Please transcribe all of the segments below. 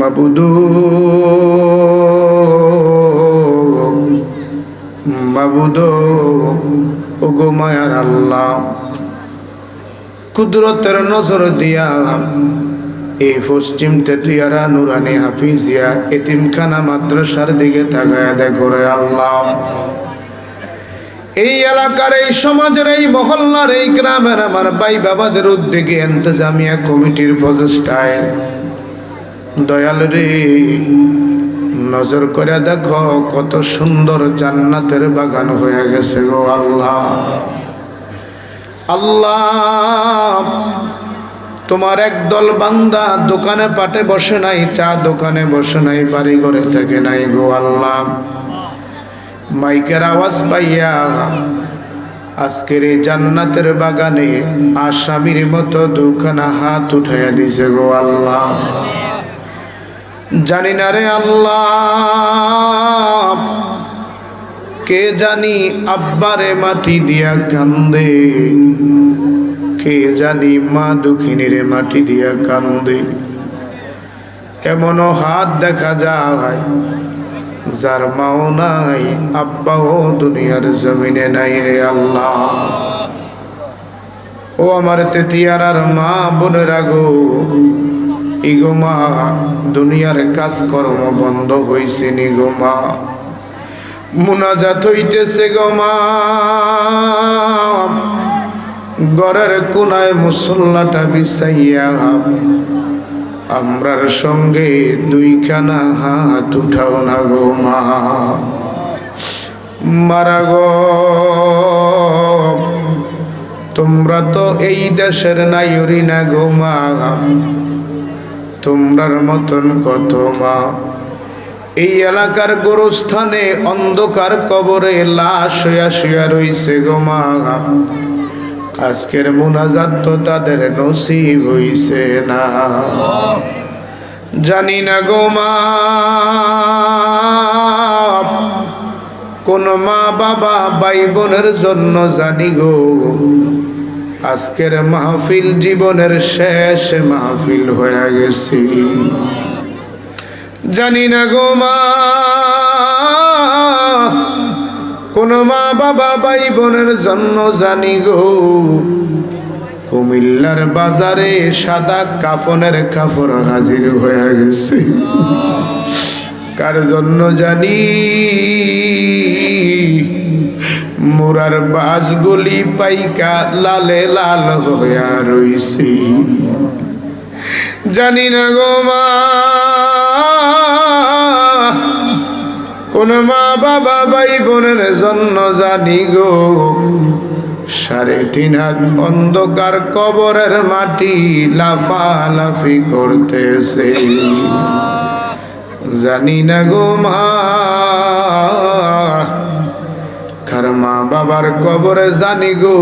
মাবুদু মাবুদু ওগো মায়ার আল্লাহ, কুদরতের নজর দিয়া এই পশ্চিম তেতুয়ারা নুরানি হাফিজিয়া এতিমখানা মাদ্রাসার দিকে তাকায় দেখো রে আল্লাহ। এই এলাকার, এই সমাজের, এই মহল্লার, এই গ্রামের আমার ভাই বাবাদের উদ্যোগে এন্তজামিয়া কমিটির প্রচেষ্টায়। দয়াল রে, নজর করে দেখো, কত সুন্দর জান্নাতের বাগান হয়ে গেছে গো আল্লাহ। আল্লাহ, তোমার একদল বান্দা দোকানে পাটে বসে নাই, চা দোকানে বসে নাই বাড়ি ঘরে থেকে নাই গো আল্লাহ। মাইকের আওয়াজ পাইয়া আজকের এই জান্নাতের বাগানে আসামির মতো দুখানা হাত উঠাইয়া দিছে গো আল্লাহ। জানি না রে আল্লাহ, কে জানি আব্বারে মাটি দিয়া কান্দে, কে জানি মা দুঃখিনীরে মাটি দিয়া কান্দে। এমনও হাত দেখা যায় যার মাও নাই, আব্বাও দুনিয়ার জমিনে নাই রে আল্লাহ। ও আমার তেতিয়ার আর মা বোনেরা গো, ইগো মা, দুনিয়ার কাজকর্ম বন্ধ হইছে নি গো মা। মুনাজাত হইতেছে গো মা। গড়ের কোনায় মুসল্লাটা বিছাইয়া আমরার সঙ্গে দুইখানা হাত উঠাও না গো মা। মারা গো, তোমরা তো এই দেশের নাইরি না গো মা। তোমরার মতন কত মা। এই এলাকার গোরস্থানে অন্ধকার কবরে লাশ হইয়া শুয়া রইছে গো মা। আজকের মুনাজাত তো তাদের নসিব হইছে না। জানি না গো মা। কোন মা বাবা ভাই বোনের জন্য জানি গো। আজকের মাহফিল জীবনের শেষ মাহফিল হয়ে গেছি। জানি না গো মা। কোন মা বাবা ভাই বোনের জন্য জানি গো। কুমিল্লার বাজারে সাদা কাফনের কাপড় হাজির হয়ে গেছে। কার জন্য জানি? মোরার বাসগুলি পাইকা লালে লাল হইয়া রইছি। জানি না গো মা। কোন মা বাবা ভাই বোনের জন্য জানি গো। সাড়ে তিন হাত অন্ধকার কবরের মাটি লাফালাফি করতেছে। জানি না গো মা। কার মা বাবার কবরে জানি গো।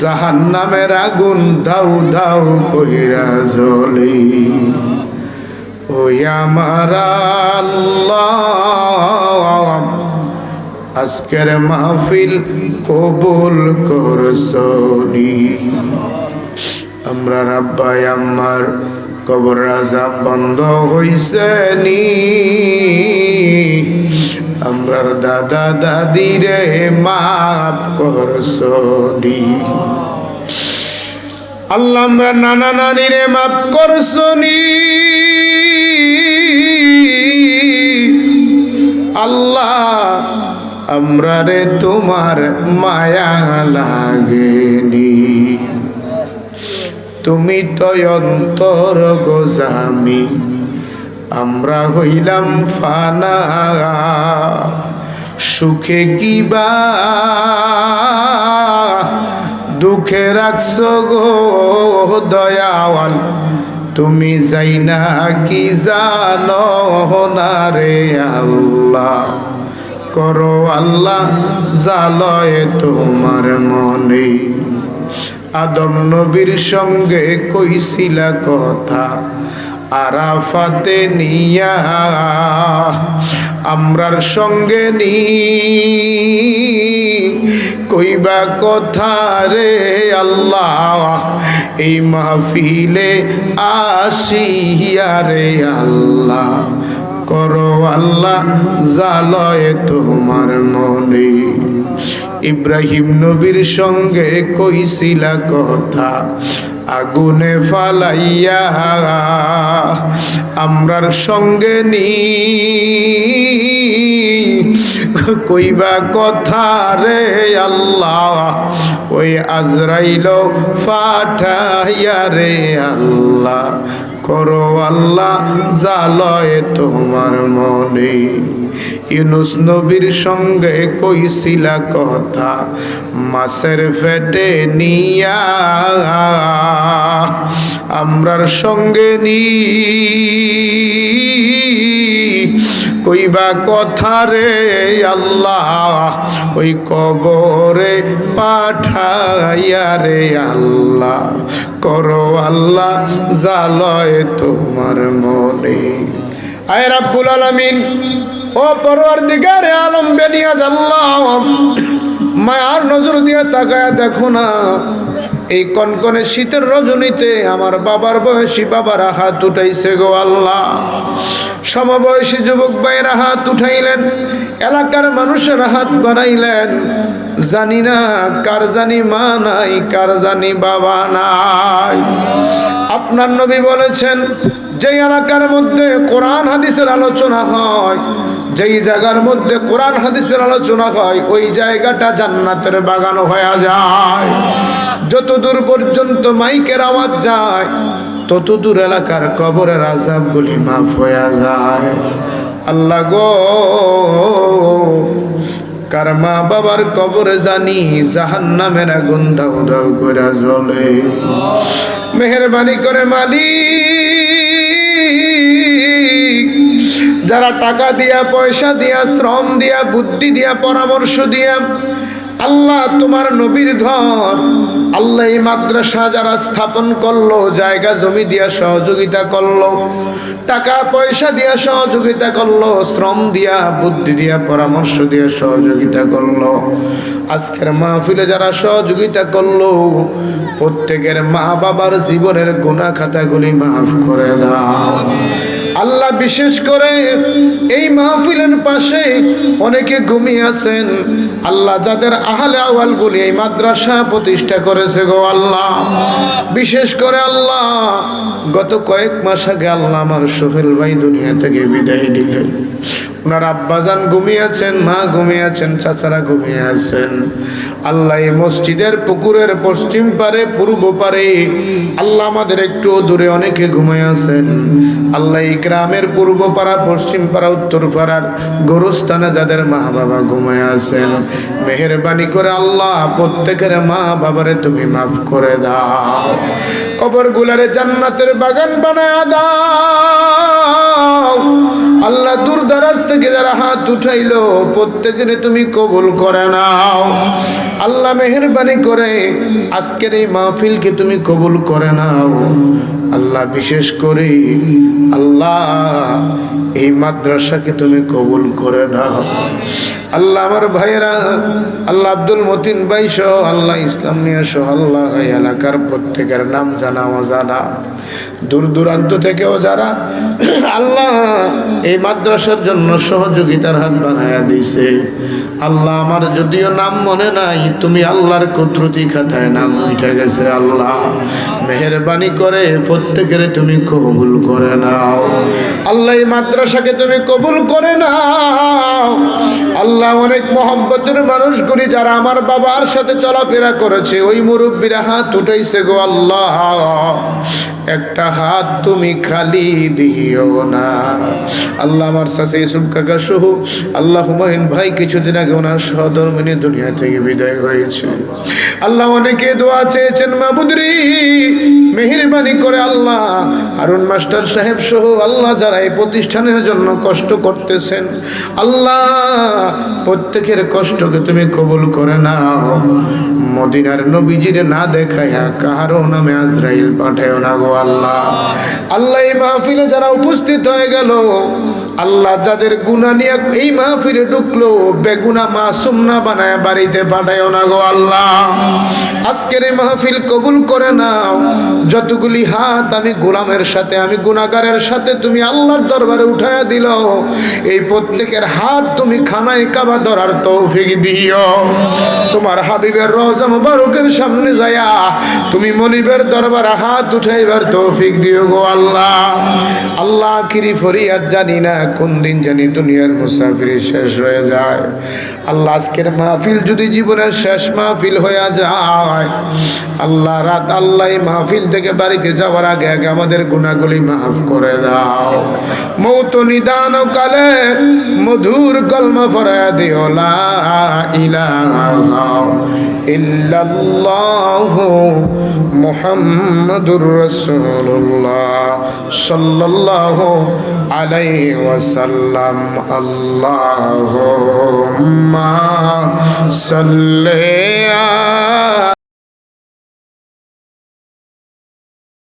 জাহান নামের আগুন দাউ দাউ কহিরা জ্বলি। আজকের মাহফিল কবুল করছনি আমরা রাব্বাই, আমার কবর রাজা বন্ধ হইছে নি। আমরার দাদা দাদি রে মাফ করছনি আল্লাহ, আমরা নানা নানি রে মাফ করছনি আল্লাহ, আমরা রে তোমার মায়া লাগেনি। তুমি তো অন্তর গোজামি, আমরা হইলাম ফানা। সুখে কিবা দুঃখে রাখছ গো দয়াওয়াল। তুমি যাই না কি জানো রে আল্লাহ? করো আল্লাহ জালয় তোমার মনে। আদম নবীর সঙ্গে কইছিলা কথা, আরাফাতে নিয়া আমরার সঙ্গে নি। কইবা কথা রে আল্লাহ এই মাহফিলে আসিয়া রে আল্লাহ। করো আল্লাহ জালয় তোমার মনে। ইব্রাহিম নবীর সঙ্গে কইছিলা কথা, আগুনে ফালাইয়া আমরার সঙ্গে নি। কইবা কথা রে আল্লাহ। ওই আজরাইল ফাটাইয়া রে আল্লাহ। করো আল্লাহ জালয় তোমার মনে। ইউনুস নবীর সঙ্গে কইছিলা কথা, মাছের ফেটে নিয়া আমরার সঙ্গে নি। কইবা কথা রে আল্লাহ, ওই কবরে পাঠাইয়া রে আল্লাহ। করো আল্লাহ জালয় তোমার মনে। আয় রাব্বুল আলামিন, ও পরওয়ার দিগারে আলম বেনিয়া আল্লাহ, মায়ার নজর দিয়ে তাকায় দেখো না। এই কনকনে শীতের রজনীতে আমার বাবার বয়সী বাবারা হাত উঠাইছে গো আল্লাহ। সমবয়সী যুবক ভাইয়েরা হাত উঠাইলেন, এলাকার মানুষের হাত বাড়াইলেন। জানি না কার জানি মা নাই, কার জানি বাবা নাই। আপনার নবী বলেছেন যে এলাকার মধ্যে কোরআন হাদিসের আলোচনা হয়, যেই জায়গার মধ্যে কোরআন হাদিসের আলোচনা হয়, ওই জায়গাটা জান্নাতের বাগান হয়ে যায়। যত দূর পর্যন্ত মাইকের আওয়াজ যায় তত দূর এলাকার কবরের আজাবগুলি মাফ হয়ে যায়। আল্লাহ গো, কার মা বাবার কবরে জানি জাহান নামের আগুন দাউ দাউ করে জ্বলে। মেহরবানি করে মালিক, যারা টাকা দিয়া, পয়সা দিয়া, শ্রম দিয়া, বুদ্ধি দিয়া, পরামর্শ দিয়া, আল্লাহ তোমার নবীর ঘর আল্লাহ এই মাদ্রাসা যারা স্থাপন করল, জায়গা জমি দিয়া সহযোগিতা করল, টাকা পয়সা দিয়া সহযোগিতা করল, শ্রম দিয়া, বুদ্ধি দিয়া, পরামর্শ দিয়া সহযোগিতা করল। আজকের মাহফিলে যারা সহযোগিতা করল, প্রত্যেকের মা বাবার জীবনের গুণা খাতাগুলি মাফ করে দাও। আল্লাহ বিশেষ করে এই মাহফিলের পাশে অনেকে ঘুমিয়ে আছেন। আল্লাহ যাদের আহলে আওয়ালগুলি এই মাদ্রাসা প্রতিষ্ঠা করেছে গো আল্লাহ। বিশেষ করে আল্লাহ, গত কয়েক মাস আগে আল্লাহ আমার সোহেল ভাই দুনিয়া থেকে বিদায় দিলেন ওনার আব্বাজান ঘুমিয়ে আছেন, মা ঘুমিয়ে আছেন, চাচারা ঘুমিয়ে আছেন। আল্লাহ এই মসজিদের পুকুরের পশ্চিম পারে, পূর্ব পারে। আল্লাহ আমাদের একটু দূরে অনেকে ঘুমিয়ে আছেন আল্লাহ এই গ্রামের পূর্ব পাড়া, পশ্চিম পাড়া, উত্তর পাড়ার গোরস্থানে যাদের মা বাবা ঘুমিয়ে আছেন, মেহরবানি করে আল্লাহ প্রত্যেকের মা বাবারে তুমি মাফ করে দাও। কবর গুলারে জান্নাতের বাগান বানায় দাও। আল্লাহ দূর দারাজ থেকে যারা হাত উঠাইলো, প্রত্যেকের তুমি কবুল করে নাও। আল্লাহ মেহরবানি করে আজকের এই মাহফিলকে তুমি কবুল করে নাও। আল্লাহ বিশেষ করে আল্লাহ এই মাদ্রাসাকে তুমি কবুল করে নাও। আল্লাহ আমার ভাইয়েরা, আল্লাহ আব্দুল মতিন ভাই সহ, আল্লাহ ইসলাম নিয়ে সহ, আল্লাহ এলাকার প্রত্যেকের নাম জানা অজানা। দূর দূরান্ত থেকেও যারা আল্লাহ এই মাদ্রাসার জন্য সহযোগিতার হাত বাড়াইয়া দিছে আল্লাহ আমার যদিও নাম মনে নাই, তুমি আল্লাহর কুদরতি খাতায় নাম উঠে গেছে আল্লাহ। মেহরবানি করে প্রত্যেকের তুমি কবুল করে নাও। আল্লাহ এই মাদ্রাসাকে তুমি কবুল করে নাও। আল্লাহ অনেক মহব্বতের মানুষগুলি যারা আমার বাবার সাথে চলাফেরা করেছে, ওই মুরব্বীরা হাত উঠাইছে গো আল্লাহ। একটা হাত তুমি খালি দিও না। আল্লাহ আমার সাথে ইসুম কাকা সহ আল্লাহ হুমায়ুন ভাই কিছুদিন আগে ওনার সহধর্মিনী দুনিয়া থেকে বিদায় হয়েছে। আল্লাহ অনেকে দোয়া চেয়েছেন, মাবুদরি, মেহরবানি করে আল্লাহ আরুন মাস্টার সাহেব সহ আল্লাহ যারা এই প্রতিষ্ঠানের জন্য কষ্ট করতেছেন, আল্লাহ প্রত্যেকের কষ্টকে তুমি কবুল করে নাও। মদিনার নবীজির না দেখাইয়া কাহারও নামে আজরাইল পাঠায় না গো। আল্লাহ। আল্লাহ এই মাহফিলে যারা উপস্থিত হয়ে গেল আল্লাহ যাদের গুণা নিয়ে এই মাহফিলে ঢুকলো, বেগুনা মাসুম না বানায় বাড়িতে পাঠায়ও না গো আল্লাহ। আজকের এই মাহফিল কবুল করে নাও। যতগুলি হাত আমি গোলামের সাথে, আমি গুণাগারের সাথে তুমি আল্লাহর দরবারে উঠায়া দিল, এই প্রত্যেকের হাত তুমি খানায় কাবা ধরার তৌফিক দিও। তোমার হাবিবের রোজা মুবারকের সামনে যায়া তুমি মনিবের দরবারে হাত উঠাইবার তৌফিক দিও গো আল্লাহ। আল্লাহ কিরি ফরিয়াদ জানি না কোন দিন জানি দুনিয়ার মুসাফিরি শেষ হয়ে যায়। আল্লাহ আজকের মাহফিল যদি জীবনের শেষ মাহফিল হয়ে যায়, আল্লাহ রাত আল্লাহ মাহফিল থেকে বাড়িতে যাওয়ার আগে আগে আমাদের গুণাগুলি মাফ করে দাও। মৌত নিদান কালে মধুর কলম ফরা দিও, লা ইলাহা ইল্লাল্লাহ মুহাম্মাদুর রাসূলুল্লাহ সাল্লাল্লাহু আলাইহি ওয়াসাল্লাম আল্লাহুম্মা সাল্লি